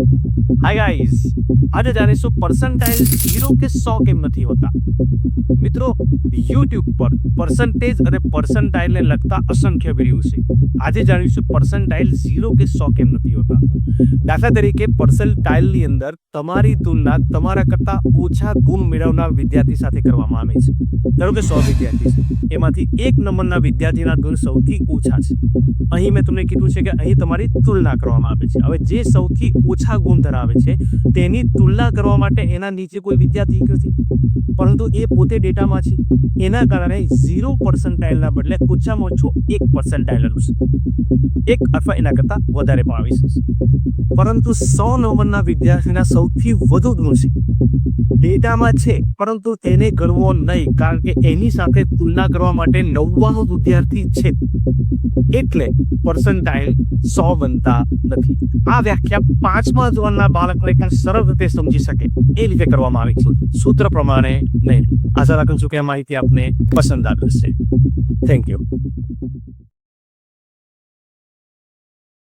Hi guys આજે જાણીશું percentile zero કે સો કેમ નથી હોતા. મિત્રો યુટ્યુબ પર પર્સન્ટેજ અને પર્સન્ટાઇલને લગતા અસંખ્ય વીડિયો છે. આજે જાણીશું પર્સન્ટાઇલ ઝીરો કે સો કેમ નથી હોતા. દાખલા તરીકે પર્સન્ટાઇલની અંદર તમારી તુલના તમારા કરતા ઓછા ગુણ મેળવનાર વિદ્યાર્થી સાથે કરવામાં આવે છે. ધારો કે સો વિદ્યાર્થી છે. એમાંથી એક નંબરના વિદ્યાર્થીના ગુણ સૌથી ઓછા છે. અહીં મેં તમને કીધું છે કે અહીં તમારી તુલના કરવામાં આવે છે. હવે જે સૌથી ઓછા ગુણ ધરાવે છે. તેની તુલના કરવા માટે એના નીચે કોઈ વિદ્યાર્થી નથી પરંતુ એ પોતે ડેટામાં છે. એના કારણે ઝીરો પર્સન્ટાઇલના બદલે ઓછામાં ઓછું એક પર્સન્ટાઇલ છે એક અથવા એના કરતાં વધારે પણ આવી શકશે. પરંતુ સો નંબરના વિદ્યાર્થીના સૌથી વધુ ગુણ છે. ડેટામાં છે, પરંતુ તેને ગણવો નહીં, કારણ કે એની સાથે તુલના કરવા માટે નવ્વાણું વિદ્યાર્થી છે. એટલે પર્સન્ટાઇલ સો બનતા નથી. આ વ્યાખ્યા પાંચમા ધોરણના બાળકને પણ સરળ રીતે સમજી શકે, એ રીતે કરવામાં આવી છે. સૂત્ર પ્રમાણે નહીં. આશા રાખું છું કે આ માહિતી આપને પસંદ આવી હશે. Thank you